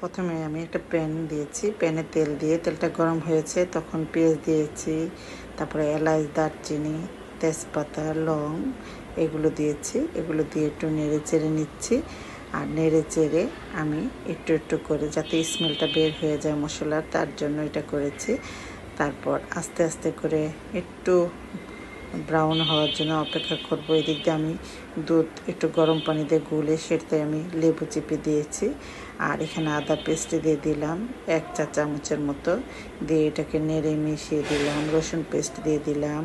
প্রথমে আমি একটা প্যান দিয়েছি, প্যানে তেল দিয়ে তেলটা গরম হয়েছে, তখন পেঁয়াজ দিয়েছি, তারপরে এলাচ, দারচিনি, তেজপাতা, লং এগুলো দিয়েছি, এগুলো দিয়ে একটু নেড়ে চেড়ে নিচ্ছি, আর নেড়ে চেড়ে আমি একটু একটু করে যাতে স্মেলটা বের হয়ে যায় মশলার, তার জন্য এটা করেছি। তারপর আস্তে আস্তে করে একটু ব্রাউন হওয়ার জন্য অপেক্ষা করব, এদিক দিয়ে আমি দুধ একটু গরম পানি দিয়ে গুলে সেটাতে আমি লেবু চিপে দিয়েছি। আর এখানে আদা পেস্ট দিয়ে দিলাম, এক চা চামচের মতো। দিয়ে এটাকে নেড়ে মিশিয়ে দিলাম, রসুন পেস্ট দিয়ে দিলাম,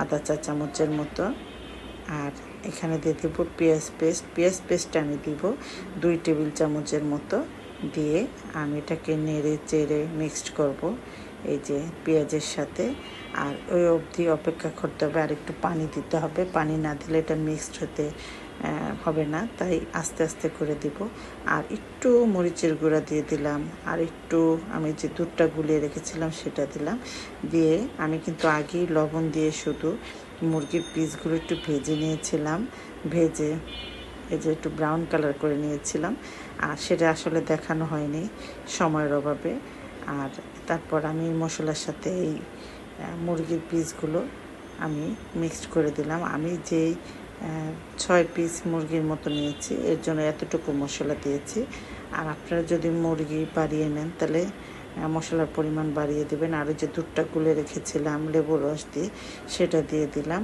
আদা চা চামচের মতো। আর এখানে দিয়ে দেবো পেঁয়াজ পেস্ট। পেঁয়াজ পেস্ট আমি দিব দুই টেবিল চামচের মতো। দিয়ে আমি এটাকে নেড়ে চেড়ে মিক্সড করব এই যে পেঁয়াজের সাথে। আর ওই অবধি অপেক্ষা করতে হবে, আর একটু পানি দিতে হবে। পানি না দিলে এটা মিক্সড হতে হবে না, তাই আস্তে আস্তে করে দিব। আর একটু মরিচের গুঁড়া দিয়ে দিলাম, আর একটু আমি যে দুধটা গুলিয়ে রেখেছিলাম সেটা দিলাম। দিয়ে আমি কিন্তু আগেই লবণ দিয়ে শুধু মুরগির পিসগুলো একটু ভেজে নিয়েছিলাম, ভেজে এই যে একটু ব্রাউন কালার করে নিয়েছিলাম, আর সেটা আসলে দেখানো হয়নি সময়ের অভাবে। আর তারপর আমি মশলার সাথে এই মুরগির পিসগুলো আমি মিক্সড করে দিলাম। আমি যেই ছয় পিস মুরগির মতো নিয়েছি। এর জন্য এতটুকু মশলা দিয়েছি। আর আপনারা যদি মুরগি বাড়িয়ে নেন, তাহলে মশলার পরিমাণ বাড়িয়ে দেবেন। আর যে দুধটা গুলে রেখেছিলাম লেবু রস দিয়ে, সেটা দিয়ে দিলাম।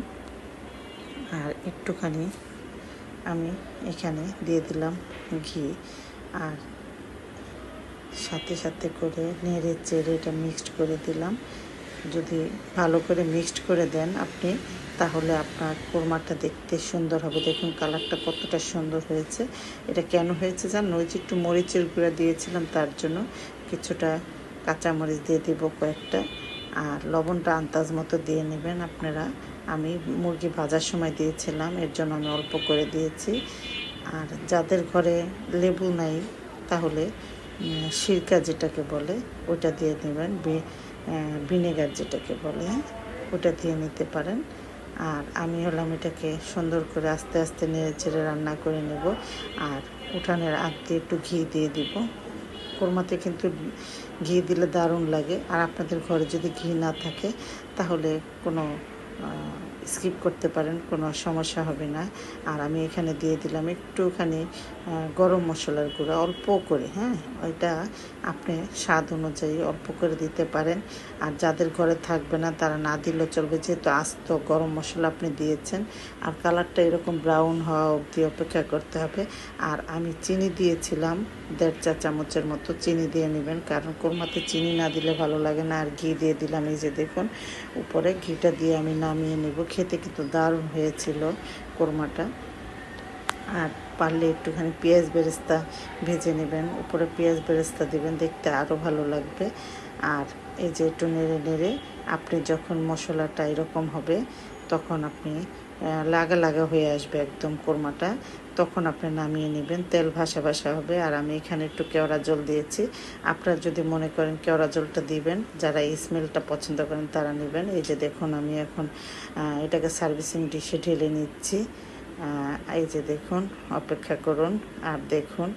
আর একটুখানি আমি এখানে দিয়ে দিলাম ঘি। আর সাথে সাথে করে নেড়ে চেড়ে এটা মিক্সড করে দিলাম। যদি ভালো করে মিক্সড করে দেন আপনি, তাহলে আপনার কোরমাটা দেখতে সুন্দর হবে। দেখুন কালারটা কতটা সুন্দর হয়েছে। এটা কেন হয়েছে জানো ওই যে একটু মরিচের গুঁড়া দিয়েছিলাম, তার জন্য কিছুটা কাঁচামরিচ দিয়ে দিব কয়েকটা। আর লবণটা আন্দাজ মতো দিয়ে নেবেন আপনারা। আমি মুরগি ভাজার সময় দিয়েছিলাম, এর জন্য আমি অল্প করে দিয়েছি। আর যাদের ঘরে লেবু নাই, তাহলে সিরকা যেটাকে বলে ওটা দিয়ে নেবেন ভিনেগার যেটাকে বলে? ওটা দিয়ে নিতে পারেন। আর আমি হলাম এটাকে সুন্দর করে আস্তে আস্তে নেড়ে চেড়ে রান্না করে নেব। আর উঠানের আগ দিয়ে একটু ঘি দিয়ে দিব। কোরমাতে কিন্তু ঘি দিলে দারুণ লাগে। আর আপনাদের ঘরে যদি ঘি না থাকে, তাহলে কোনো স্কিপ করতে পারেন, কোনো সমস্যা হবে না। আর আমি এখানে দিয়ে দিলাম একটুখানি গরম মশলার গুঁড়া, অল্প করে হ্যাঁ? ওইটা আপনি স্বাদ অনুযায়ী অল্প করে দিতে পারেন। আর যাদের ঘরে থাকবে না, তারা না দিলেও চলবে। যেহেতু আস্ত গরম মশলা আপনি দিয়েছেন, আর কালারটা এরকম ব্রাউন হওয়া অবধি অপেক্ষা করতে হবে। আর আমি চিনি দিয়েছিলাম, দেড় চা চামচের মতো চিনি দিয়ে নেবেন, কারণ কোরমাতে চিনি না দিলে ভালো লাগে না। আর ঘি দিয়ে দিলাম, এই যে দেখুন, উপরে ঘিটা দিয়ে আমি নামিয়ে নেব খেতে কিন্তু দারুণ হয়েছিল কোরমাটা। আর পারলে একটুখানি পেঁয়াজ বেরেস্তা ভেজে নেবেন, উপরে পেঁয়াজ বেরেস্তা দেবেন, দেখতে আরও ভালো লাগবে। আর এই যে একটু নেড়ে নেড়ে আপনি যখন মশলাটা এরকম হবে, তখন আপনি লাগা লাগা হয়ে আসবে একদম কোরমাটা, তখন আপনি নামিয়ে নেবেন, তেল ভাসা ভাসা হবে। আর আমি এখানে একটু কেওড়া জল দিয়েছি। আপনারা যদি মনে করেন কেওড়া জলটা দিবেন, যারা এই স্মেলটা পছন্দ করেন তারা নেবেন। এই যে দেখুন আমি এখন এটাকে সার্ভিসিং ডিশে ঢেলে নিচ্ছি। এই যে দেখুন, অপেক্ষা করুন আর দেখুন,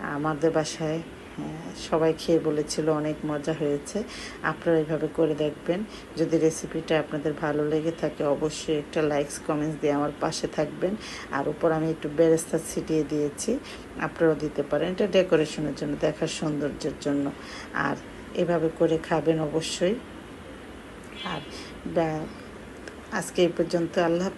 আমাদের বাসায় সবাই খেয়ে বলেছিল অনেক মজা হয়েছে। আপনারা এভাবে করে দেখবেন। যদি রেসিপিটা আপনাদের ভালো লেগে থাকে, অবশ্যই একটা লাইকস কমেন্টস দিয়ে আমার পাশে থাকবেন। আর উপর আমি একটু বেরেস্তা ছিটিয়ে দিয়েছি, আপনারাও দিতে পারেন। এটা ডেকোরেশনের জন্য, দেখার সৌন্দর্যের জন্য। আর এভাবে করে খাবেন অবশ্যই। আর আজকে এই পর্যন্ত, আল্লাহ